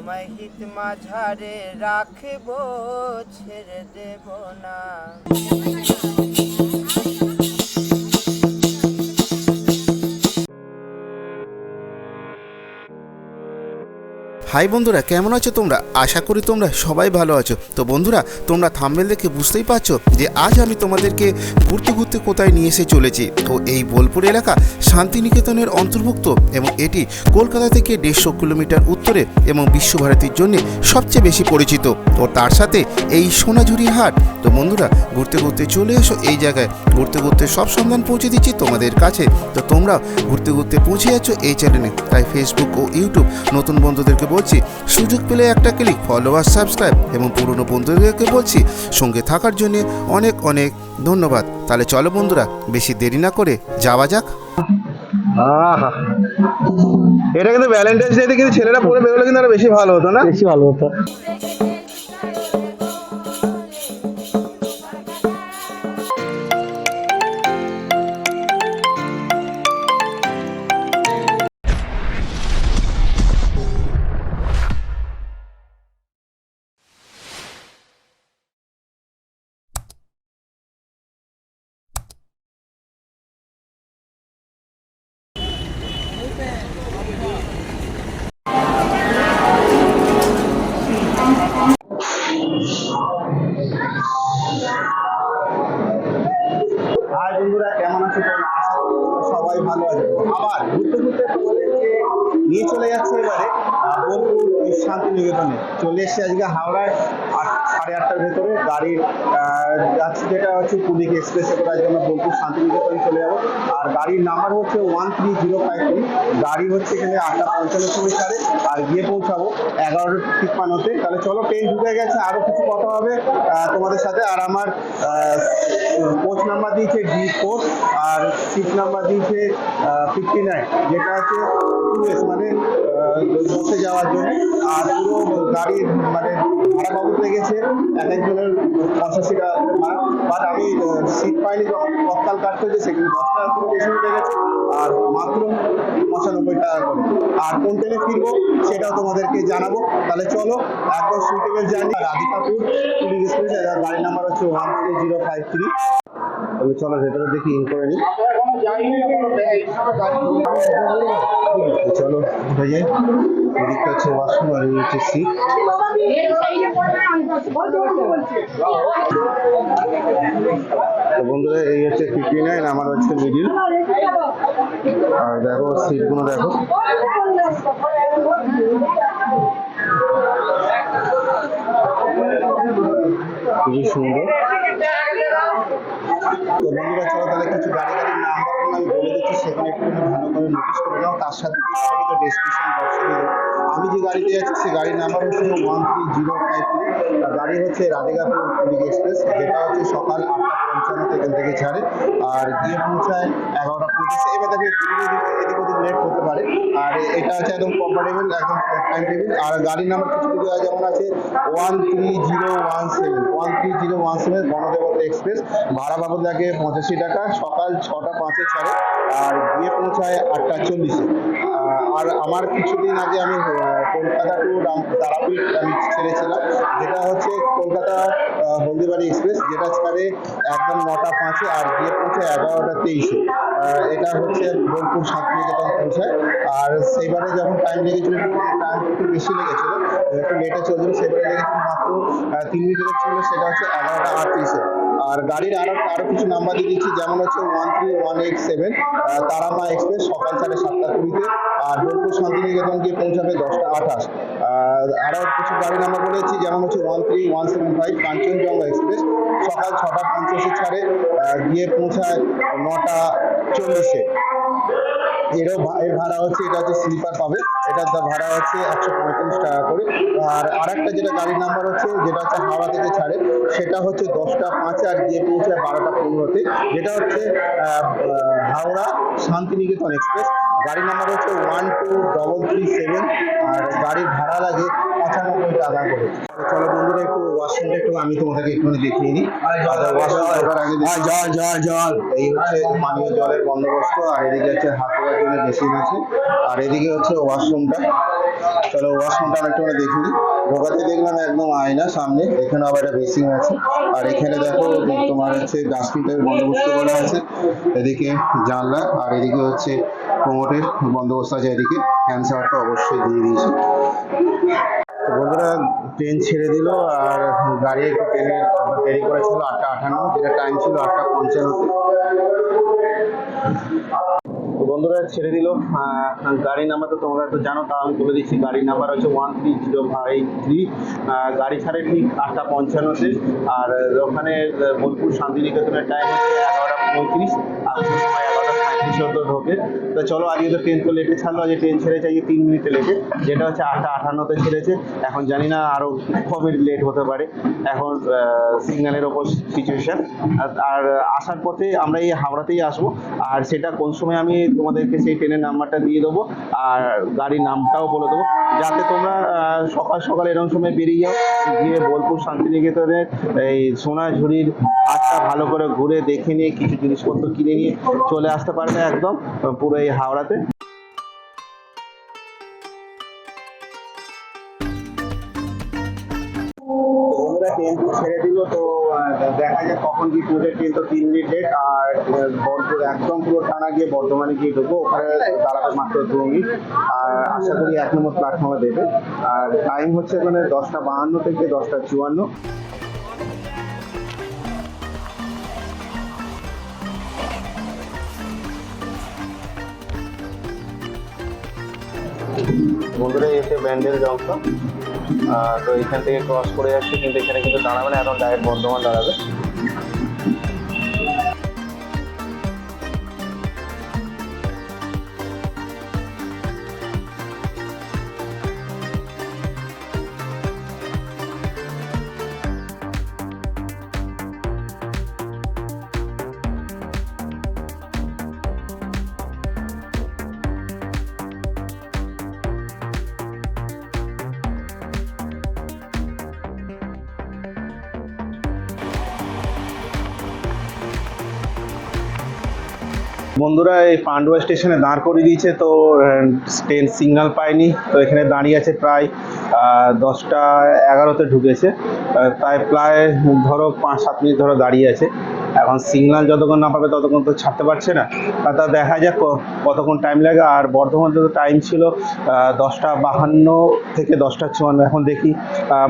তোমায় হিত মাঝারে রাখব ছেড়ে দেব না। হাই বন্ধুরা, কেমন আছো তোমরা? আশা করি তোমরা সবাই ভালো আছো। তো বন্ধুরা, তোমরা থাম্বেল দেখে বুঝতেই পারছ যে আজ আমি তোমাদেরকে ঘুরতে ঘুরতে কোথায় নিয়ে এসে চলেছি। তো এই বোলপুর এলাকা শান্তিনিকেতনের অন্তর্ভুক্ত এবং এটি কলকাতা থেকে দেড়শো কিলোমিটার উত্তরে এবং বিশ্বভারতীর জন্য সবচেয়ে বেশি পরিচিত। তো তার সাথে এই সোনাঝুরি হাট। তো বন্ধুরা, ঘুরতে ঘুরতে চলে এসো এই জায়গায়। ঘুরতে ঘুরতে সব সন্ধান পৌঁছে দিচ্ছি তোমাদের কাছে। তো তোমরা ঘুরতে ঘুরতে পৌঁছে যাচ্ছ এই চ্যানেলে তাই ফেসবুক ও ইউটিউব নতুন বন্ধুদেরকে বলছি সুযোগ পেলে একটা ক্লিক ফলোয়ার সাবস্ক্রাইব এবং পুরনো বন্ধুদেরকে বলছি সঙ্গে থাকার জন্য অনেক অনেক ধন্যবাদ। তাহলে চলো বন্ধুরা বেশি দেরি না করে যাওয়া যাক। এটা কিন্তু ভ্যালেন্টাইন্স ডে কিন্তু ছেলেরা পরে বেরোলে কিন্তু আরও বেশি ভালো হতো না? বেশি ভালো হতো। চলে এসেছে আজকে হাওড়ায় আট, সাড়ে আটটার ভেতরে। গাড়ির যাচ্ছি যেটা হচ্ছে পুলিশ এক্সপ্রেসে করে আজকে আমরা বোলপুর শান্তিনিকেতনে চলে যাব। আর গাড়ির নাম্বার হচ্ছে one three zero five three গাড়ি হচ্ছে এখানে আটটা পঞ্চান্নের সময় ছাড়ে, আর গিয়ে পৌঁছাবো এগারোটা ঠিক তিপ্পান্নতে। তাহলে চলো ট্রেন ঢুকে গেছে আরও কিছু কথা হবে তোমাদের সাথে। আর আমার কোচ নাম্বার দিয়েছে ডি ফোর আর সিট নাম্বার দিয়েছে ফিফটি নাইন যেটা হচ্ছে টু এস মানে বসে যাওয়ার জন্য। আর পুরো গাড়ির মানে ভাড়া বাবদ লেগেছে এক একজনের পঁচাশি টাকা বাট আমি সিট পাইনি যখন, তৎকাল কাটতে হয়েছে সেখানে দশ টাকা বেশি গেছে। আর মাত্র পঁচানব্বই টাকা করে। আর কোন ট্রেনে ফিরবো, সেটাও তোমাদেরকে জানাব। তাহলে চলো একদম suitable journey Radhikapur, police express গাড়ি নাম্বার হচ্ছে one three zero five three আমি চলো ভেতরে দেখি ইন করে নিই চলো, উঠে হচ্ছে ওয়াশরুম আর হচ্ছে সিট তো বন্ধুরা, এই হচ্ছে ফিফটি নাইন আমার হচ্ছে মিডিল আর দেখো সিটগুলো দেখো। খুবই সুন্দর। তো বন্ধুরা চলো তাহলে কিছু গাড়ি গাড়ির নাম আমি বলে দিচ্ছি, সেখানে একটু ভালো করে নোটিশ করে নাও তার সাথে ডেসক্রিপশন বক্সে দিয়ে। আমি যে গাড়িতে যাচ্ছি সেই গাড়ির নাম্বার হচ্ছে one three zero five three. গাড়ি হচ্ছে রাধিকাপুর পুলিশ এক্সপ্রেস, যেটা হচ্ছে সকাল আটটা পঞ্চান্নতে এখান থেকে ছাড়ে। আর গিয়ে পৌঁছায় এগারোটা পঁচিশে। এবার একটু এদিক ওদিক লেট হতে পারে। আর এটা হচ্ছে একদম কমফোর্টেবল একদম টাইম টেবিল আর গাড়ির নাম্বার কিছু কিছু যেমন আছে, one three zero one seven. One three zero one seven Ganadevata express. ভাড়া বাবদ লাগে পঁচাশি টাকা, সকাল ছটা পাঁচে ছাড়ে। আর গিয়ে পৌঁছায় আটটা চল্লিশে। আর আমার কিছুদিন আগে আমি কলকাতা টু তারাপীঠ আমি ছেড়েছিলাম, যেটা হচ্ছে কলকাতা হলদিবাড়ি এক্সপ্রেস, যেটা ছাড়ে একদম নটা পাঁচে আর গিয়ে পৌঁছে এগারোটা তেইশে। এটা হচ্ছে বোলপুর শান্তিনিকেতন পৌঁছায়। আর সেইবারে যখন টাইম লেগেছিল টাইম একটু বেশি লেগেছিল, একটু লেটে চলছিল সেবারে লেগেছিল মাত্র তিন মিনিট ছিল সেটা হচ্ছে এগারোটা আটত্রিশে। আর গাড়ির আরও আরও কিছু নাম্বার দিয়ে দিচ্ছি, যেমন হচ্ছে one three one eight seven Tarama express সকাল সাড়ে সাতটা কুড়িতে, আর বোলপুর শান্তিনিকেতন গিয়ে পৌঁছাবে দশটা আঠাশ। আরও কিছু গাড়ি নাম্বার বলেছি যেমন হচ্ছে one three one seven five Kanchenjunga express সকাল ছটা পঞ্চাশে ছাড়ে গিয়ে পৌঁছায় নটা চল্লিশে। এরও এর ভাড়া হচ্ছে এটা হচ্ছে স্লিপার পাবে। এটার ভাড়া হচ্ছে একশো পঁয়ত্রিশ টাকা করে। আর আরেকটা যেটা গাড়ির নাম্বার হচ্ছে, যেটা হচ্ছে হাওড়া থেকে ছাড়ে, সেটা হচ্ছে দশটা পাঁচে আর গিয়ে পৌঁছায় বারোটা পনেরোতে। যেটা হচ্ছে হাওড়া শান্তিনিকেতন এক্সপ্রেস। গাড়ির নাম্বার হচ্ছে one two double three seven আর গাড়ির ভাড়া লাগে পঁচানব্বই টাকা সাদা করে চলো বন্ধুরা একটু ওয়াশরুমটা একটু আমি তোমাদেরকে একটু দেখিয়ে ওয়াশরুম ঢোকার জল জল জল। এই হচ্ছে পানীয় জলের বন্দোবস্ত আর এদিকে হচ্ছে হাত ধোয়ার জন্য আছে। আর এদিকে হচ্ছে ওয়াশরুমটা চলো ওয়াশরুমটা দেখি ঢোকাতে দেখলাম একদম আয়না সামনে এখানে আবার একটা বেসিন আছে। আর এখানে দেখো তোমার হচ্ছে ডাস্টবিন টাইপের বন্দোবস্ত করা আছে। এদিকে জানলা আর এদিকে হচ্ছে কোমোটের বন্দোবস্ত আছে। এদিকে হ্যান্ড শাওয়ারটা অবশ্যই দিয়ে দিয়েছে। বন্ধুরা ট্রেন ছেড়ে দিল আর গাড়ি একটু ট্রেনে দেরি করেছিল আটটা আঠান্ন যেটা টাইম ছিল আটটা পঞ্চান্নতে তো বন্ধুরা, ছেড়ে দিল। গাড়ি নাম্বার তো তোমরা তো জানো তা আমি বলে দিচ্ছি। গাড়ির নাম্বার হচ্ছে one three zero five three গাড়ি ছাড়ে ঠিক আটটা পঞ্চান্নতে। আর ওখানে বোলপুর শান্তিনিকেতনের টাইম হচ্ছে এগারোটা পঁয়ত্রিশ। আর সময় এগারোটা সাঁত্রিশ তো ঢোকে। তো চলো, আজকে তো ট্রেন তো লেটে ছাড়লো আজকে ট্রেন ছেড়েছে, আজকে তিন মিনিটে লেটে যেটা হচ্ছে আটটা আটান্নতে ছেড়েছে। এখন জানি না আরও কবে লেট হতে পারে। এখন সিগন্যালের ওপর সিচুয়েশন আর আসার পথে আমরা এই হাওড়াতেই আসব। আর সেটা কোন সময় আমি তোমাদেরকে সেই ট্রেনের নাম্বারটা দিয়ে দেবো। আর গাড়ির নামটাও বলে দেবো। যাতে তোমরা সকাল সকাল এরকম সময় বেরিয়ে যাও। গিয়ে বোলপুর শান্তিনিকেতনের এই সোনাঝুরির হাটটা ভালো করে ঘুরে দেখে নিয়ে কিছু জিনিসপত্র কিনে নিয়ে চলে আসতে পারবে। একদম, পুরো এই হাওড়াতে। ছেড়ে তো দেখা যাক কখন কি তো তিন মিনিট আর একদম পুরো টানা গিয়ে বর্ধমানে গিয়ে ঢুকবো, ওখানে মাত্র দু মিনিট আর আশা করি দেবে। আর টাইম হচ্ছে মানে দশটা বাহান্ন থেকে দশটা চুয়ান্ন। বন্ধুরা এসে ব্যান্ডেল জংশন। তো এখান থেকে ক্রস করে যাচ্ছে, কিন্তু এখানে কিন্তু দাঁড়াবে না, এখন ডাইরেক্ট বর্ধমান দাঁড়াবে। বন্ধুরা, এই পান্ডুয়া স্টেশনে দাঁড় করে দিয়েছে, তো ট্রেন সিগনাল পায়নি। তো এখানে দাঁড়িয়ে আছে প্রায় দশটা এগারোতে ঢুকেছে। তাই প্রায় ধরো পাঁচ সাত মিনিট ধরো দাঁড়িয়ে আছে। এখন সিগনাল যতক্ষণ না পাবে ততক্ষণ তো ছাড়তে পারছে না। তা দেখা যাক কতক্ষণ টাইম লাগে। আর বর্ধমান তো টাইম ছিল দশটা বাহান্ন থেকে দশটা চুয়ান্ন। এখন দেখি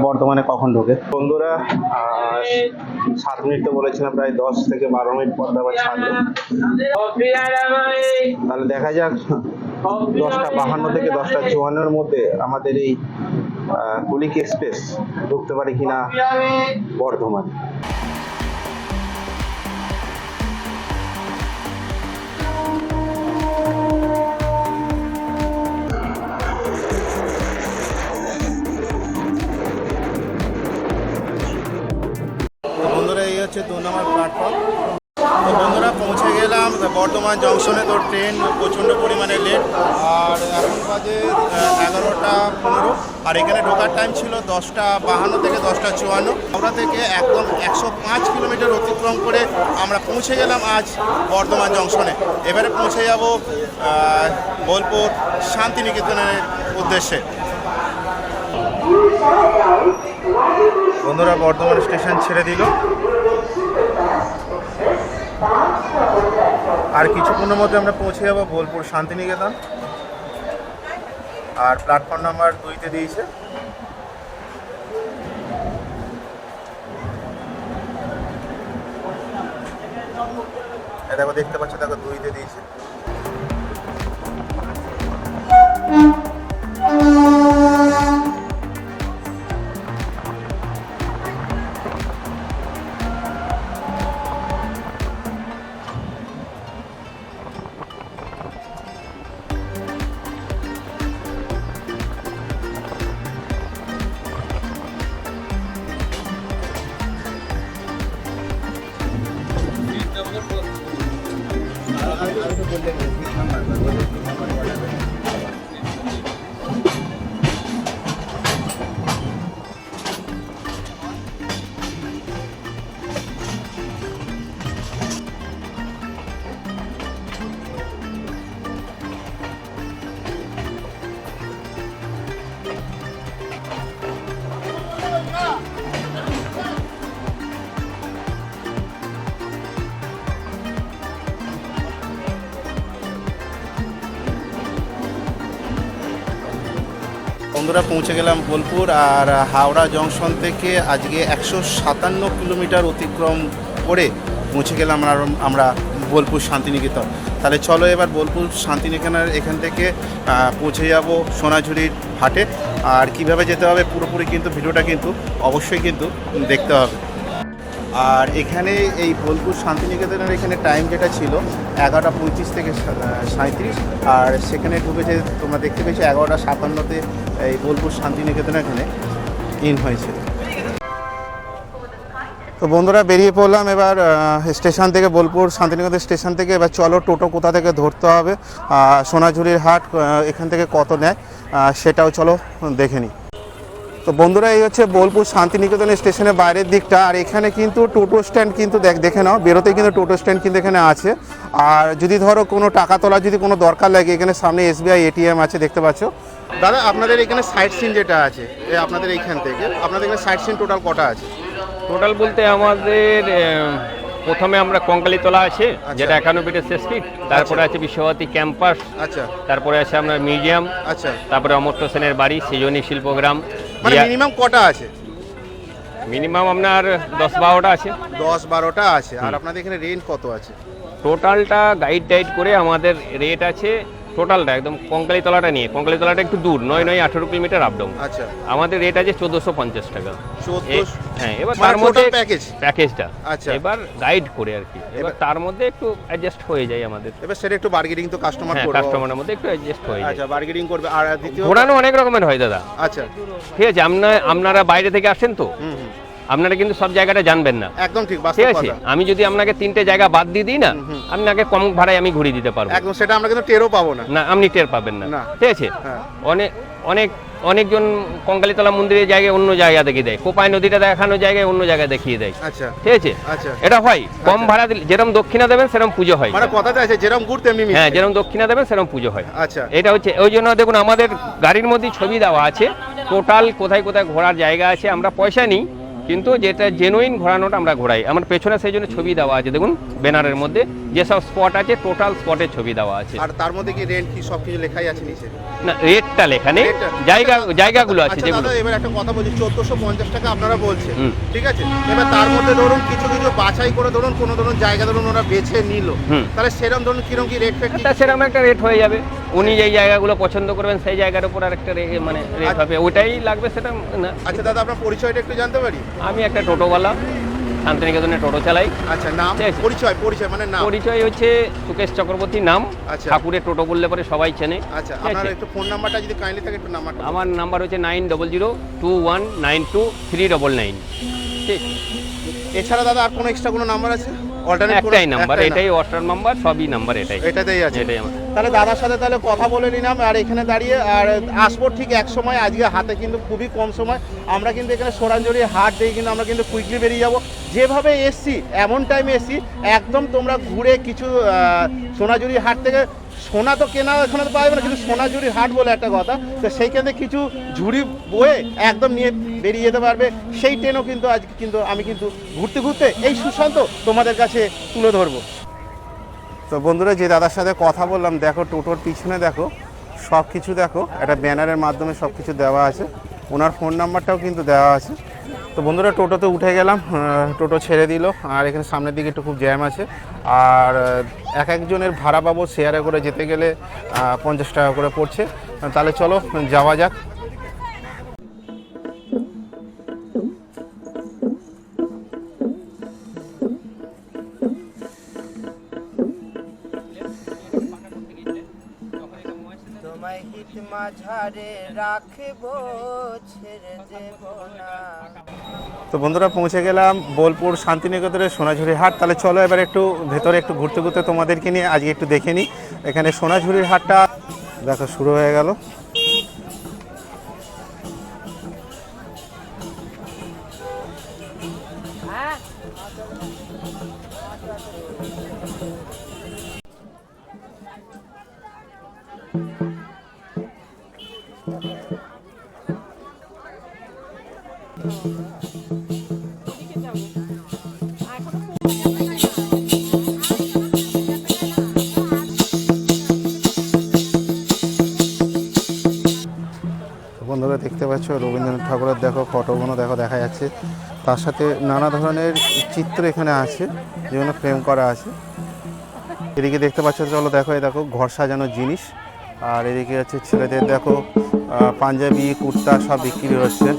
বর্ধমানে কখন ঢোকে। বন্ধুরা সাত মিনিট তো বলেছিলাম, প্রায় দশ থেকে বারো মিনিট পর আবার ছাড়লো। তাহলে দেখা যাক, দশটা বাহান্ন থেকে দশটা চুয়ান্নর মধ্যে আমাদের এই কুলিক এক্সপ্রেস ঢুকতে পারে কিনা বর্ধমান। হচ্ছে দু নম্বর প্ল্যাটফর্ম তো বন্ধুরা, পৌঁছে গেলাম। বর্ধমান জংশনে তো ট্রেন প্রচণ্ড পরিমাণে লেট আর এখন বাজে এগারোটা পনেরো। আর এখানে ঢোকার টাইম ছিল দশটা বাহান্ন থেকে দশটা চুয়ান্ন। হাওড়া থেকে একদম একশো পাঁচ কিলোমিটার অতিক্রম করে আমরা পৌঁছে গেলাম আজ বর্ধমান জংশনে এবারে পৌঁছে যাব বোলপুর শান্তিনিকেতনের উদ্দেশ্যে। বন্ধুরা, বর্ধমান স্টেশন ছেড়ে দিল। আর কিছুক্ষণের মধ্যে আমরা পৌঁছে যাব বোলপুর শান্তিনিকেতন। আর প্ল্যাটফর্ম নাম্বার দুইতে দিয়েছে। দেখো, দেখতে পাচ্ছ, দেখো দুইতে দিয়েছে। বন্ধুরা, পৌঁছে গেলাম বোলপুর আর হাওড়া জংশন থেকে আজকে একশো সাতান্ন কিলোমিটার অতিক্রম করে পৌঁছে গেলাম আমরা বোলপুর শান্তিনিকেতন। তাহলে চলো এবার বোলপুর শান্তিনিকেতনের এখান থেকে পৌঁছে যাব সোনাঝুরির হাটে। আর কীভাবে যেতে হবে পুরোপুরি কিন্তু, ভিডিওটা কিন্তু অবশ্যই কিন্তু দেখতে হবে। আর এখানে এই বোলপুর শান্তিনিকেতনের এখানে টাইম যেটা ছিল, এগারোটা পঁয়ত্রিশ থেকে সাঁত্রিশ আর সেখানে ঢুকেছে, তোমরা দেখতে পেয়েছ, এগারোটা সাতান্নতে এই বোলপুর শান্তিনিকেতনের এখানে ইন হয়েছে। তো বন্ধুরা, বেরিয়ে পড়লাম এবার স্টেশন থেকে, বোলপুর শান্তিনিকেতন স্টেশন থেকে। এবার চলো, টোটো কোথা থেকে ধরতে হবে? সোনাঝুরির হাট এখান থেকে কত নেয়? সেটাও চলো, দেখে নিই। তো বন্ধুরা এই হচ্ছে বোলপুর শান্তিনিকেতন স্টেশনের বাইরের দিকটা। আর এখানে কিন্তু টোটো স্ট্যান্ড কিন্তু দেখ দেখে নাও বেরোতেই কিন্তু টোটো স্ট্যান্ড কিন্তু এখানে আছে। আর যদি ধরো কোনো টাকা তোলার যদি কোনো দরকার লাগে এখানে সামনে এসবিআই এটিএম আছে দেখতে পাচ্ছ। দাদা আপনাদের এখানে সাইট সিন যেটা আছে আপনাদের এইখান থেকে আপনাদের এখানে সাইট সিন টোটাল কটা আছে? টোটাল বলতে আমাদের প্রথমে আমরা কঙ্কালীতলা আছে যেটা একান্ন ফিটের শেষ ফিট। তারপরে আছে বিশ্বভারতী ক্যাম্পাস। আচ্ছা। তারপরে আছে আপনার মিউজিয়াম। আচ্ছা। তারপরে অমর্ত্য সেনের বাড়ি সৃজনী শিল্পগ্রাম। মানে মিনিমাম কটা আছে? মিনিমাম আপনার দশ বারোটা আছে। দশ বারোটা আছে। আর আপনাদের এখানে রেন্ট কত আছে? টোটালটা গাইড টাইড করে আমাদের রেট আছে টোটালটা একদম কঙ্কালীতলাটা নিয়ে কঙ্কালীতলাটা একটু দূর নয় নয় আঠেরো কিলোমিটার আপ ডাউন আচ্ছা। আমাদের রেট আছে চোদ্দোশো পঞ্চাশ টাকা। হ্যাঁ এবার মানে তার মধ্যে package? প্যাকেজটা আচ্ছা। এবার গাইড করে আর কি। এবার তার মধ্যে একটু অ্যাডজাস্ট হয়ে যায় আমাদের। এবার সেটা একটু বার্গেনিং তো কাস্টমার করবে। কাস্টমারের মধ্যে একটু অ্যাডজাস্ট হয়ে যায়। আচ্ছা বার্গেনিং করবে। আর দ্বিতীয় ঘোরানো অনেক রকমের হয় দাদা। আচ্ছা। ঠিক আছে আপনার আপনারা বাইরে থেকে আসেন তো? হুম। আপনারা কিন্তু সব জায়গাটা জানবেন না। একদম ঠিক ঠিক আছে? আমি যদি আপনাকে তিনটে জায়গা বাদ দিয়ে দিই না। আপনাকে কম ভাড়ায় আমি ঘুরিয়ে দিতে পারব। একদম সেটা আমরা কিন্তু টেরও পাবো না। না আপনি টের পাবেন না। ঠিক আছে? হ্যাঁ। অনেক অনেক অনেকজন কঙ্কালীতলা মন্দিরের জায়গায় অন্য জায়গা দেখিয়ে দেয়। কোপাই নদীটা দেখানো জায়গায় অন্য জায়গায় দেখিয়ে দেয়। আচ্ছা। ঠিক আছে? আচ্ছা। এটা হয়। কম ভাড়া দিলে যেরকম দক্ষিণা দেবেন সেরকম পুজো হয়। মানে কথাতে আছে যেরকম ঘুরতে এমনি হ্যাঁ যেরকম দক্ষিণা দেবেন সেরকম পুজো হয়। আচ্ছা। এটা হচ্ছে ওই জন্য দেখুন আমাদের গাড়ির মধ্যে ছবি দেওয়া আছে। টোটাল কোথায় কোথায় ঘোরার জায়গা আছে আমরা পয়সা নিই। কিন্তু যেটা জেনুইন ঘোরানোটা আমরা ঘোরাই। আমার পেছনে সেই জন্য ছবি দেওয়া আছে দেখুন ব্যানারের মধ্যে। যেসব স্পট আছে টোটাল স্পটের ছবি দেওয়া আছে। আর তার মধ্যে কি রেন্ট কি সব কিছু লেখাই আছে নিচে? না রেটটা লেখা নেই। জায়গা জায়গাগুলো আছে আচ্ছা যেগুলো দাদা এবার একটা কথা বলছি চোদ্দশো পঞ্চাশ টাকা আপনারা বলছেন ঠিক আছে? এবার তার মধ্যে ধরুন কিছু কিছু বাছাই করে ধরুন কোনো ধরুন জায়গা ধরুন ওরা বেছে নিল। তাহলে সেরকম ধরুন কীরকম কি রেট ফেট সেরকম একটা রেট হয়ে যাবে। উনি যেই জায়গাগুলো পছন্দ করবেন সেই জায়গার উপর আর একটা রে- মানে রেট আচ্ছা। হবে। ওইটাই লাগবে সেটা না। আচ্ছা দাদা আপনার পরিচয়টা একটু জানতে পারি? আমি একটা টোটোওয়ালা শান্তিনিকেতনে টোটো চালাই। আচ্ছা নাম? পরিচয় পরিচয় মানে নাম? পরিচয় হচ্ছে সুকেশ চক্রবর্তী নাম। আচ্ছা। ঠাকুরের টোটো বললে পরে সবাই চেনে। আচ্ছা আপনার একটু ফোন নাম্বারটা যদি কাইন্ডলি থাকে একটু নাম্বারটা আমার নাম্বার হচ্ছে nine double zero two one nine two three double nine ঠিক। এছাড়া দাদা আর কোনো এক্সট্রা কোনো নাম্বার আছে? অল্টারনেট একটাই নাম্বার এটাই অস্টার নাম্বার সবই নাম্বার এটাই। এটাতেই আছে। এটাই আমার। তাহলে দাদার সাথে তাহলে কথা বলে নিলাম আর এখানে দাঁড়িয়ে আর আসব ঠিক এক সময় আজকে হাতে কিন্তু খুবই কম সময়। আমরা কিন্তু এখানে সোরাঞ্জলি হাট দিয়ে কিন্তু আমরা কিন্তু কুইকলি বেরিয়ে যাব। যেভাবে এসছি এমন টাইমে এসছি একদম তোমরা ঘুরে কিছু সোনাঝুরি হাট থেকে সোনা তো কেনা এখানে তো পাওয়া যাবে না, কিন্তু সোনাঝুরি হাট বলে একটা কথা, তো সেইখান কিছু ঝুড়ি বয়ে একদম নিয়ে বেরিয়ে যেতে পারবে। সেই ট্রেনও কিন্তু আজকে কিন্তু আমি কিন্তু ঘুরতে ঘুরতে এই সুশান্ত তোমাদের কাছে তুলে ধরবো। তো বন্ধুরা, যে দাদার সাথে কথা বললাম, দেখো টোটোর পিছনে দেখো সব কিছু দেখো, একটা ব্যানারের মাধ্যমে সব কিছু দেওয়া আছে। ওনার ফোন নাম্বারটাও কিন্তু দেওয়া আছে। তো বন্ধুরা টোটোতে উঠে গেলাম টোটো ছেড়ে দিল, আর এখানে সামনের দিকে একটু খুব জ্যাম আছে। আর এক একজনের ভাড়া পাবো শেয়ারে করে যেতে গেলে পঞ্চাশ টাকা করে পড়ছে। তাহলে চলো, যাওয়া যাক। মাঝারে রাখব, ছেড়ে দেব না। তো বন্ধুরা পৌঁছে গেলাম বোলপুর শান্তিনিকেতনের সোনাঝুরি হাট। তাহলে চলো এবার একটু ভেতরে একটু ঘুরতে ঘুরতে তোমাদেরকে নিয়ে আজকে একটু দেখে নিই। এখানে সোনাঝুরির হাটটা দেখো, শুরু হয়ে গেল। বন্ধুরা দেখতে রবীন্দ্রনাথ ঠাকুরের দেখো, ফটোগুলো দেখো, দেখা যাচ্ছে। তার সাথে নানা ধরনের চিত্র এখানে আছে, যেগুলো ফ্রেম করা আছে। এদিকে দেখতে পাচ্ছ, চলো দেখো, এই দেখো, ঘর সাজানোর জিনিস। আর এদিকে হচ্ছে ছেলেদের দেখো পাঞ্জাবি, কুর্তা সব বিক্রি হচ্ছে।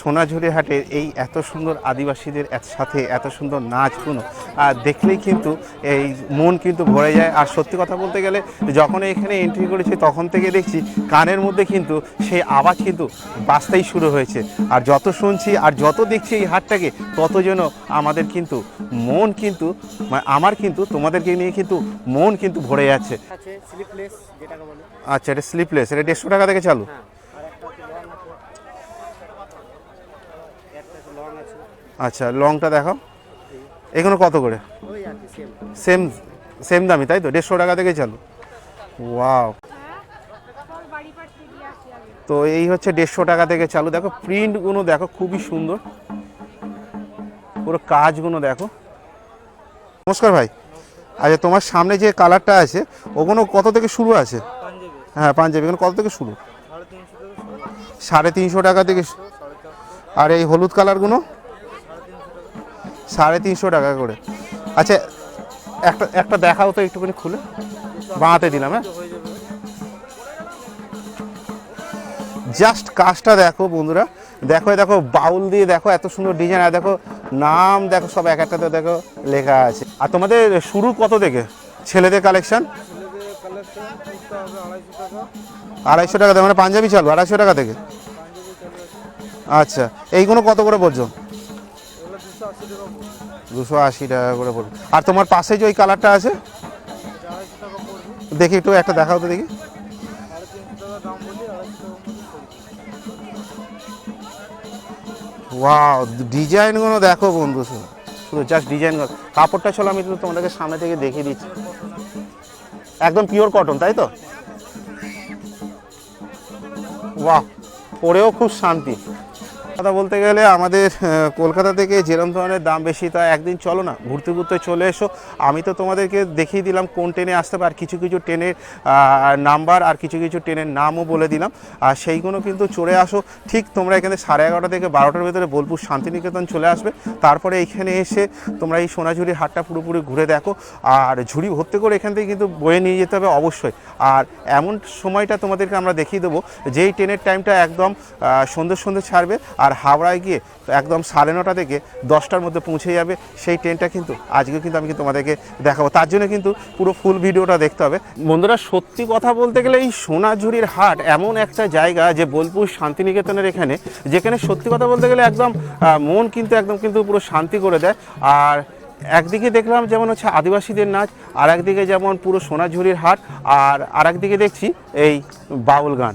সোনাঝুরি হাটে এই এত সুন্দর আদিবাসীদের সাথে এত সুন্দর নাচগুলো আর দেখলেই কিন্তু এই মন কিন্তু ভরে যায়। আর সত্যি কথা বলতে গেলে যখন এখানে এন্ট্রি করেছি তখন থেকে দেখছি কানের মধ্যে কিন্তু সেই আওয়াজ কিন্তু বাজতেই শুরু হয়েছে। আর যত শুনছি আর যত দেখছি এই হাটটাকে তত যেন আমাদের কিন্তু মন কিন্তু মানে আমার কিন্তু তোমাদেরকে নিয়ে কিন্তু মন কিন্তু ভরে যাচ্ছে। আচ্ছা এটা স্লিপলেস এটা দেড়শো টাকা থেকে চালু হ্যাঁ আর একটা হচ্ছে লং আছে একটা আছে লং আছে আচ্ছা লংটা দেখো এগুলো কত করে? সেম সেম দামি তাই তো? দেড়শো টাকা থেকে চালু। ওয়াও তো এই হচ্ছে দেড়শো টাকা থেকে চালু। দেখো প্রিন্টগুলো দেখো খুবই সুন্দর। পুরো কাজগুলো দেখো। নমস্কার ভাই। আচ্ছা তোমার সামনে যে কালারটা আছে ওগুলো কত থেকে শুরু আছে? হ্যাঁ পাঞ্জাবি। এগুলো কত থেকে শুরু? সাড়ে তিনশো টাকা থেকে আর এই হলুদ কালারগুলো? সাড়ে তিনশো টাকা করে। আচ্ছা একটা একটা দেখাও তো একটুখানি খুলে। বাঁতে দিলাম হ্যাঁ? জাস্ট কাজটা দেখো বন্ধুরা। দেখো দেখো, বাউল দিয়ে দেখো এত সুন্দর ডিজাইন। আর দেখো, নাম দেখো, সব এক একটাতে দেখো লেখা আছে। আর তোমাদের শুরু কত থেকে? ছেলেদের কালেকশন আড়াইশো টাকা মানে পাঞ্জাবি চালু, আড়াইশো টাকা থেকে? আচ্ছা এইগুলো কত করে বলছো দুশো আশি টাকা করে পড়বে। আর তোমার পাশে যে ওই কালারটা আছে? দেখি একটু, একটা দেখাও তো দেখি। ওয়াও ডিজাইনগুলো দেখো বন্ধু শুধু জাস্ট ডিজাইনগুলো কাপড়টা চলো, আমি একটু তোমাদেরকে সামনে থেকে দেখিয়ে দিচ্ছি। একদম পিওর কটন তাই তো? বাহ পরেও খুব শান্তি। কথা বলতে গেলে আমাদের কলকাতা থেকে যেরকম ধরনের দাম বেশি, তা একদিন চলো না, ঘুরতে ঘুরতে চলে এসো। আমি তো তোমাদেরকে দেখিয়ে দিলাম কোন ট্রেনে আসতে পারে কিছু কিছু ট্রেনের নাম্বার আর কিছু কিছু ট্রেনের নামও বলে দিলাম। আর সেইগুলো কিন্তু চলে আসো। ঠিক তোমরা এখানে সাড়ে এগারোটা থেকে বারোটার ভেতরে বোলপুর শান্তিনিকেতন চলে আসবে। তারপরে এইখানে এসে তোমরা এই সোনাঝুরি হাটটা পুরোপুরি ঘুরে দেখো। আর ঝুড়ি ভর্তি করে এখান থেকে কিন্তু বয়ে নিয়ে যেতে হবে অবশ্যই। আর এমন সময়টা তোমাদেরকে আমরা দেখিয়ে দেবো, যেই ট্রেনের টাইমটা একদম সুন্দর সন্ধ্যে ছাড়বে। আর হাওড়ায় গিয়ে একদম সাড়ে নটা থেকে দশটার মধ্যে পৌঁছে যাবে। সেই ট্রেনটা কিন্তু আজকে কিন্তু আমি কিন্তু তোমাদেরকে দেখাবো। তার জন্য কিন্তু পুরো ফুল ভিডিওটা দেখতে হবে। বন্ধুরা, সত্যি কথা বলতে গেলে এই সোনাঝুরির হাট এমন একটা জায়গা যে বোলপুর শান্তিনিকেতনের এখানে, যেখানে সত্যি কথা বলতে গেলে একদম মন কিন্তু একদম কিন্তু পুরো শান্তি করে দেয়। আর একদিকে দেখলাম যেমন হচ্ছে আদিবাসীদের নাচ আর একদিকে যেমন পুরো সোনাঝুরির হাট, আর আর একদিকে দেখছি এই বাউল গান।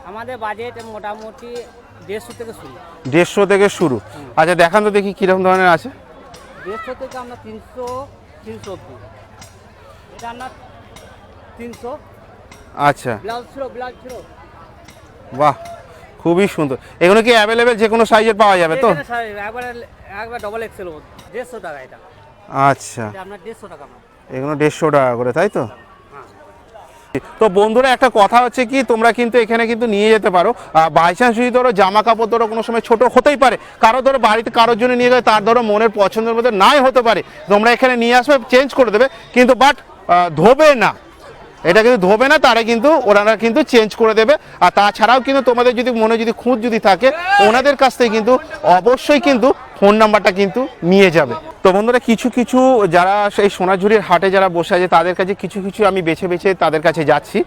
আমাদের বাজেট মোটামুটি দেড়শো থেকে শুরু। দেড়শো থেকে শুরু। আচ্ছা দেখান তো দেখি কীরকম ধরনের আছে। দেড়শো থেকে আমরা তিনশো তিনশো অব্দি এটা আপনার তিনশো। আচ্ছা। ব্লাউজ ছিল ব্লাউজ ছিল। বাহ খুবই সুন্দর। এগুলো কি অ্যাভেলেবেল যে কোনো সাইজের পাওয়া যাবে তো? একবারে একবার ডবল এক্সেল দেড়শো টাকা এটা। আচ্ছা। আপনার দেড়শো টাকা এগুলো দেড়শো টাকা করে তাই তো? তো বন্ধুরা, একটা কথা হচ্ছে কি, তোমরা কিন্তু এখানে কিন্তু নিয়ে যেতে পারো। বাই চান্স যদি ধরো জামা কাপড় ধরো কোনো সময় ছোট হতেই পারে, কারও ধরো বাড়িতে কারোর জন্য নিয়ে গেলে তার ধরো মনের পছন্দের মধ্যে নাই হতে পারে, তোমরা এখানে নিয়ে আসবে চেঞ্জ করে দেবে, কিন্তু বাট ধোবে না। এটা কিন্তু ধোবে না, তারা কিন্তু ওনারা কিন্তু চেঞ্জ করে দেবে। আর তাছাড়াও কিন্তু তোমাদের যদি মনে যদি খুঁত যদি থাকে, ওনাদের কাছ থেকে কিন্তু অবশ্যই কিন্তু ফোন নাম্বারটা কিন্তু নিয়ে যাবে। তো বন্ধুরা, কিছু কিছু যারা সেই সোনাঝুরির হাটে যারা বসে আছে, তাদের কাছে কিছু কিছু আমি বেছে বেছে তাদের কাছে যাচ্ছি।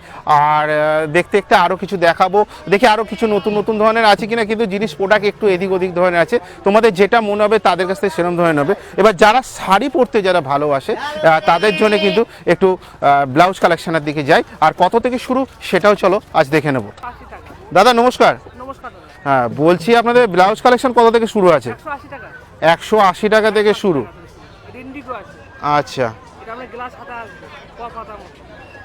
আর দেখতে দেখতে আরও কিছু দেখাবো। দেখি আরও কিছু নতুন নতুন ধরনের আছে কিনা, কিন্তু জিনিস, প্রোডাক্ট একটু এদিক ওদিক ধরনের আছে। তোমাদের যেটা মনে হবে তাদের কাছ থেকে সেরকম ধরনের হবে। এবার যারা শাড়ি পরতে যারা ভালোবাসে তাদের জন্য কিন্তু একটু ব্লাউজ কালেকশনের দিকে যাই। আর কত থেকে শুরু সেটাও চলো, আজ দেখে নেব। দাদা, নমস্কার। নমস্কার হ্যাঁ বলছি আপনাদের ব্লাউজ কালেকশন কত থেকে শুরু আছে? একশো আশি টাকা। টাকা থেকে শুরু। আচ্ছা।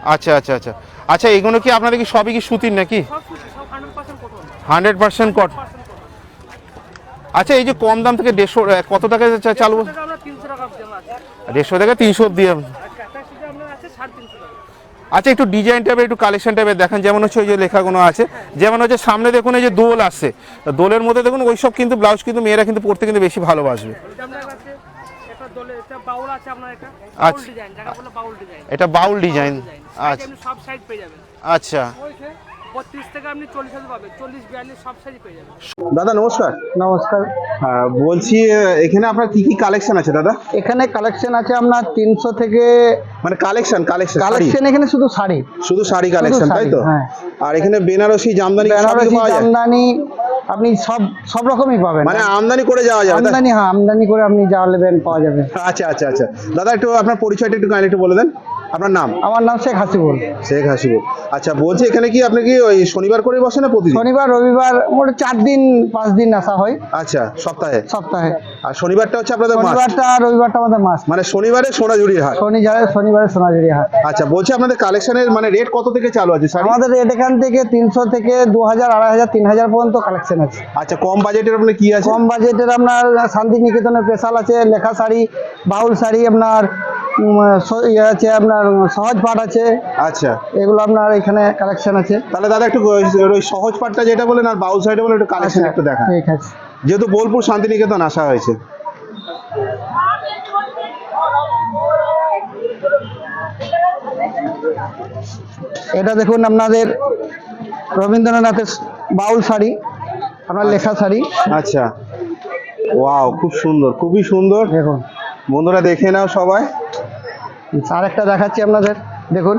আচ্ছা আচ্ছা আচ্ছা। আচ্ছা এগুলো কি আপনাদের কি সবই কি সুতির নাকি? হান্ড্রেড পার্সেন্ট কট আচ্ছা এই যে কম দাম থেকে দেড়শো কত টাকা চালু? টাকা টাকা দেড়শো থেকে তিনশো অব্দি আর কাটা সুদে আপনার আছে সাড়ে তিনশো টাকা আচ্ছা একটু ডিজাইন টাইপের একটু কালেকশন টাইপের দেখেন। যেমন হচ্ছে ওই যে লেখাগুলো আছে যেমন হচ্ছে সামনে দেখুন এই যে দোল আছে দোলের মধ্যে দেখুন ওই সব কিন্তু ব্লাউজ কিন্তু মেয়েরা কিন্তু পড়তে কিন্তু বেশি ভালোবাসবে। আচ্ছা। এটা বাউল ডিজাইন আচ্ছা। আচ্ছা। বত্রিশ থেকে আপনি চল্লিশ হাজার পাবেন চল্লিশ বিয়াল্লিশ সব সাইজ পেয়ে যাবেন। দাদা নমস্কার। নমস্কার। বলছি এখানে আপনার কি কি কালেকশন আছে দাদা? এখানে কালেকশন আছে আপনার তিনশো থেকে মানে কালেকশন কালেকশন কালেকশন এখানে শুধু শাড়ি। শুধু শাড়ি কালেকশন তাই তো? হ্যাঁ। আর এখানে বেনারসি জামদানি বেনারসি কিছু আমদানি আপনি সব সব রকমই পাবেন। মানে আমদানি করে যাওয়া যাবে আমদানি হ্যাঁ আমদানি করে আপনি যা নেবেন পাওয়া যাবে। আচ্ছা আচ্ছা আচ্ছা। দাদা একটু আপনার পরিচয়টা একটু কাইন্ডলি একটু বলে দেন। আপনার নাম? আমার নাম শেখ হাসিবুল। শেখ হাসিবুল। আচ্ছা বলছি এখানে কি আপনি কি ওই শনিবার করে বসে না প্রতিদিন? শনিবার রবিবার মোট চার দিন পাঁচ দিন আসা হয়। আচ্ছা সপ্তাহে? সপ্তাহে। আর শনিবারটা হচ্ছে আপনাদের মাস শনিবারটা আর রবিবারটা আমাদের মাস মানে শনিবারে সোনাঝুরির হাট? শনি যায় শনিবারে সোনাঝুরি হাট। আচ্ছা বলছি আপনাদের কালেকশনের মানে রেট কত থেকে চালু আছে? স্যার আমাদের রেট এখান থেকে তিনশো থেকে দু হাজার আড়াই হাজার তিন হাজার পর্যন্ত কালেকশন আছে। আচ্ছা কম বাজেটের আপনার কি আছে? কম বাজেটের আপনার শান্তিনিকেতনের স্পেশাল আছে লেখা শাড়ি বাউল শাড়ি আপনার ইয়ে আছে আপনার সহজ পাট আছে। আচ্ছা। এগুলো আপনার এখানে কালেকশন আছে। তাহলে দাদা একটু ওই- সহজ পাটটা যেটা বলেন আর বাউল সাইডে বলে একটু কালেকশন একটু দেখান। ঠিক আছে। যেহেতু বোলপুর শান্তিনিকেতন আসা হয়েছে। এটা দেখুন আপনাদের রবীন্দ্রনাথের বাউল শাড়ি আপনার লেখা শাড়ি। আচ্ছা। ওয়াও খুব সুন্দর খুবই সুন্দর। দেখুন। বন্ধুরা দেখে নাও সবাই। আর একটা দেখাচ্ছি আপনাদের। দেখুন।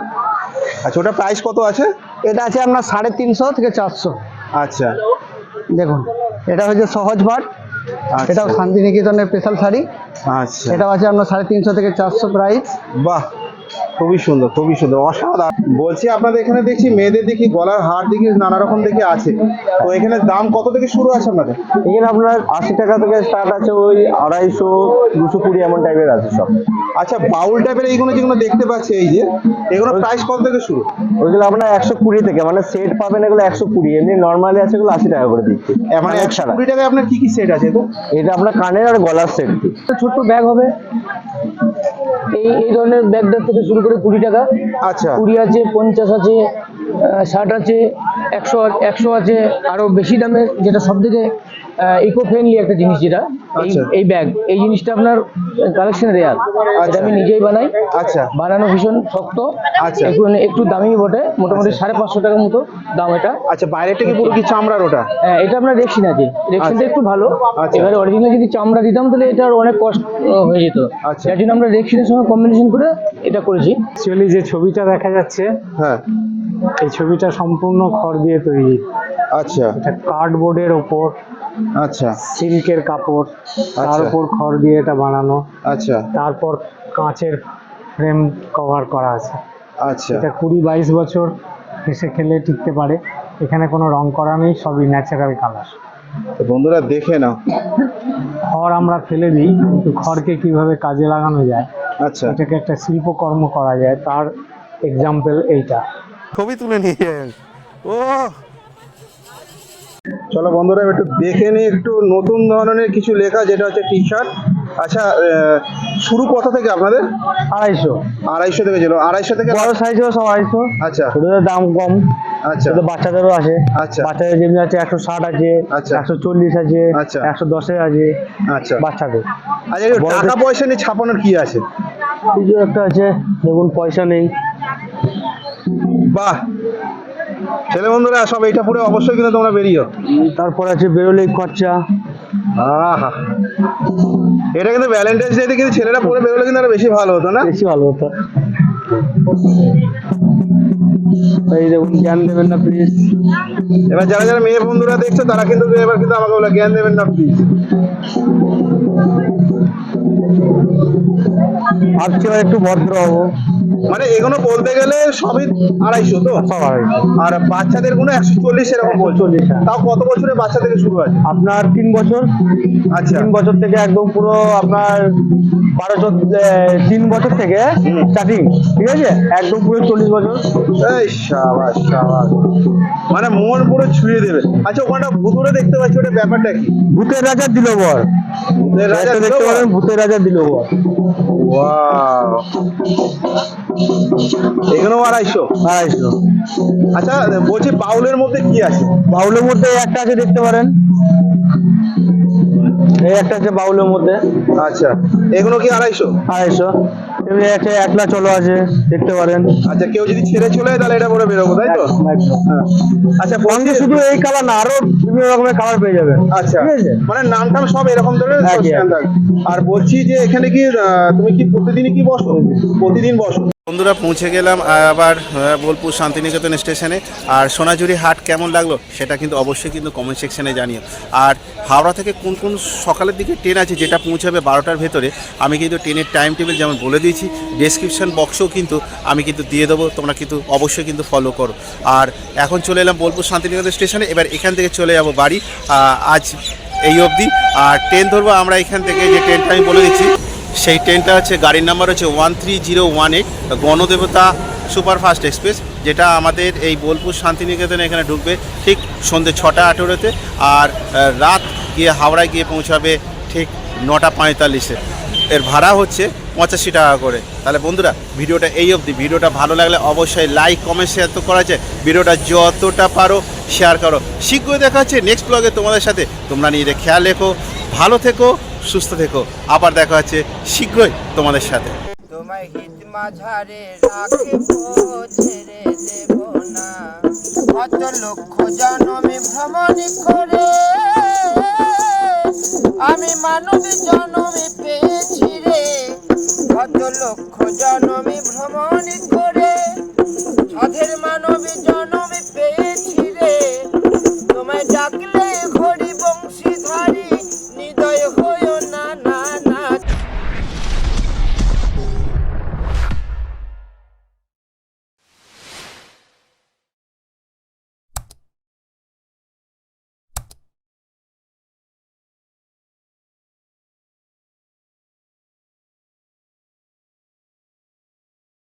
আচ্ছা ওটা প্রাইস কত আছে? এটা আছে আপনার সাড়ে তিনশো থেকে চারশো। আচ্ছা। দেখুন এটা হচ্ছে সহজ ভাট। আচ্ছা। এটাও শান্তিনিকেতনের স্পেশাল শাড়ি। আচ্ছা। এটাও আছে আপনার সাড়ে তিনশো থেকে চারশো প্রাইস বাহ! খুবই সুন্দর খুবই সুন্দর। অসাধারণ। বলছি আপনাদের এখানে দেখছি মেয়েদের দেখি গলার হার দেখি নানা রকম দেখে আছে। তো এখানে দাম কত থেকে শুরু আছে আপনাদের? এখানে আপনার আশি টাকা থেকে স্টার্ট আছে ওই আড়াইশো দুশো কুড়ি এমন টাইপের আছে সব। আচ্ছা বাউল টাইপের এইগুলো যেগুলো দেখতে পাচ্ছি এই যে এগুলো প্রাইস কত থেকে শুরু? ওইগুলো আপনার একশো কুড়ি থেকে মানে সেট পাবেন এগুলো একশো কুড়ি এমনি নর্মালি আছে এগুলো আশি টাকা করে দিচ্ছি। মানে কানের একশো কুড়ি টাকায় আপনার কি কি সেট আছে তো এটা আপনার কানের আর গলার সেট ছোট্ট ব্যাগ হবে। এই এই ধরনের ব্যাগটার থেকে শুরু করে কুড়ি টাকা। আচ্ছা। কুড়ি আছে পঞ্চাশ আছে ষাট আছে একশো একশো আছে আরও বেশি দামের যেটা সব থেকে ইকো ফ্রেন্ডলি একটা জিনিস যেটা এই আচ্ছা। ব্যাগ এই জিনিসটা আপনার কালেকশন রেয়ার এটা আচ্ছা। আমি নিজেই বানাই। আচ্ছা। বানানো ভীষণ শক্ত। আচ্ছা। একটু একটু দামি বটে মোটামুটি সাড়ে পাঁচশো টাকার মতো দাম এটা। আচ্ছা বাইরে থেকে পুরো কি চামড়ার ওটা? হ্যাঁ, এটা আপনার রেক্সিন আছে রেক্সিনটা একটু ভালো। আচ্ছা। এবারে অরিজিনাল যদি চামড়া দিতাম তাহলে এটার অনেক কষ্ট হয়ে যেত। আচ্ছা। যার জন্য আমরা রেক্সিনের সঙ্গে কম্বিনেশন করে এটা করেছি। অ্যাকচুয়ালি যে ছবিটা দেখা যাচ্ছে হ্যাঁ। এই ছবিটা সম্পূর্ণ খড় দিয়ে তৈরি। আচ্ছা। এটা কার্ডবোর্ডের ওপর আচ্ছা। সিল্কের কাপড় তার আচ্ছা। উপর খড় দিয়ে এটা বানানো। আচ্ছা। তারপর কাঁচের ফ্রেম কভার করা আছে। আচ্ছা। এটা কুড়ি বাইশ বছর হেসে খেলে টিকতে পারে। এখানে কোনো রং করা নেই সবই ন্যাচারাল কালার তো বন্ধুরা দেখে নাও। খড় আমরা ফেলে দিই কিন্তু খড়কে কীভাবে কাজে লাগানো যায় আচ্ছা। এটাকে একটা শিল্পকর্ম করা যায়। তার এক্সাম্পল এইটা। ছবি তুলে নিয়ে ও চলো বন্ধুরা একটু দেখে নিই একটু নতুন ধরনের কিছু লেখা যেটা হচ্ছে টি শার্ট আচ্ছা শুরু কত থেকে আপনাদের? আড়াইশো। আড়াইশো থেকে ছিল আড়াইশো থেকে বড় সাইজও সব আড়াইশো। আচ্ছা। ছোটদের দাম কম। আচ্ছা। ছোট বাচ্চাদেরও আছে। আচ্ছা। বাচ্চাদের যেমনি আছে একশো ষাট আছে আচ্ছা। একশো চল্লিশ আছে আচ্ছা। একশো দশে আছে আচ্ছা। বাচ্চাদের। আচ্ছা টাকা পয়সা নিয়ে ছাপানোর কি আছে? কিছু একটা আছে দেখুন পয়সা নেই। বাহ! ছেলে বন্ধুরা সব এইটা পরে অবশ্যই কিন্তু তোমরা বেরিয়েও। তারপর আছে বেরোলেই খরচা। আহা। এটা কিন্তু ভ্যালেন্টাইন্স ডে কিন্তু ছেলেরা পরে বেরোলে কিন্তু আরও বেশি ভালো হতো না? বেশি ভালো হতো। এই দেখুন জ্ঞান দেবেন না প্লিজ এবার যারা যারা মেয়ে বন্ধুরা দেখছ তারা কিন্তু এবার কিন্তু আমাকে বলে জ্ঞান দেবেন না প্লিজ ভাবছি একটু ভদ্র হব। মানে এগুলো বলতে গেলে সবই আড়াইশো তো? সব আড়াইশো। আর বাচ্চাদেরগুলো একশো চল্লিশ এরকম 140, হ্যাঁ। তাও কত বছরের বাচ্চা থেকে শুরু আছে আপনার তিন বছর। আচ্ছা। তিন বছর থেকে একদম পুরো আপনার বারো চোদ্দ তিন বছর থেকে স্টার্টিং ঠিক আছে? একদম পুরো চল্লিশ বছর। এই সাবাস সাবাস। মানে মন পুরো ছুঁয়ে দেবে। আচ্ছা ওখানটা ভুতুরে দেখতে পাচ্ছি ওটা ব্যাপারটা কি? ভূতের রাজা দিল বর ভূতের রাজা দেখতে পারেন ভূতের রাজা দিল বর ওয়াও। এগুলো আড়াইশো? আড়াইশো। আচ্ছা বলছি বাউলের মধ্যে কি আছে? বাউলের মধ্যে একটা আছে দেখতে পারেন। এই একটা আছে বাউলের মধ্যে। আচ্ছা। এগুলো কি আড়াইশো? আড়াইশো। এমনি একটা একলা চলো আছে দেখতে পারেন। আচ্ছা কেউ যদি ছেড়ে চলে তাহলে এটা পরে বেরোবো তাই তো? হ্যাঁ। আচ্ছা শুধু এই কালার না আরও বিভিন্ন রকমের কালার পেয়ে যাবেন। আচ্ছা। ঠিক আছে? মানে নাম টাম সব এরকম। আর বলছি যে এখানে কি তুমি কি প্রতিদিনই কি বসো? প্রতিদিন বসো? বন্ধুরা পৌঁছে গেলাম আবার বোলপুর শান্তিনিকেতন স্টেশনে। আর সোনাঝুরি হাট কেমন লাগল সেটা কিন্তু অবশ্যই কিন্তু কমেন্ট সেকশানে জানিও। আর হাওড়া থেকে কোন কোন সকালের দিকে ট্রেন আছে যেটা পৌঁছাবে বারোটার ভেতরে, আমি কিন্তু ট্রেনের টাইম টেবিল যেমন বলে দিয়েছি ডেসক্রিপশন বক্সেও কিন্তু আমি কিন্তু দিয়ে দেবো, তোমরা কিন্তু অবশ্যই কিন্তু ফলো করো। আর এখন চলে এলাম বোলপুর শান্তিনিকেতন স্টেশনে, এবার এখান থেকে চলে যাব বাড়ি আজ এই অবধি। আর ট্রেন ধরবো আমরা এখান থেকে, যে ট্রেনটা আমি বলে দিচ্ছি। সেই ট্রেনটা হচ্ছে, গাড়ির নাম্বার হচ্ছে one three zero one eight, Ganadevata superfast express, যেটা আমাদের এই বোলপুর শান্তিনিকেতনে এখানে ঢুকবে ঠিক সন্ধ্যে ছটা আঠেরোতে আর রাত গিয়ে হাওড়ায় গিয়ে পৌঁছাবে ঠিক নটা পঁয়তাল্লিশে। এর ভাড়া হচ্ছে পঁচাশি টাকা করে। তাহলে বন্ধুরা, ভিডিওটা এই অবধি। ভিডিওটা ভালো লাগলে অবশ্যই লাইক, কমেন্ট শেয়ার তো করা যায়। ভিডিওটা যতটা পারো শেয়ার করো। শীঘ্রই দেখা হচ্ছে নেক্সট ব্লগে তোমাদের সাথে। তোমরা নিজেদের খেয়াল রেখো। ভালো থেকো। সুস্থ থেকো। আবার দেখা হচ্ছে শীঘ্রই তোমাদের সাথে। তোমায় মাঝারে না। লক্ষ জনমে করে, আমি মানব জনমে পেয়েছি রে। কত লক্ষ জনমে ভ্রমণ করে, সাধের মানব জনমে পেয়েছি রে। তোমায় ডাকলে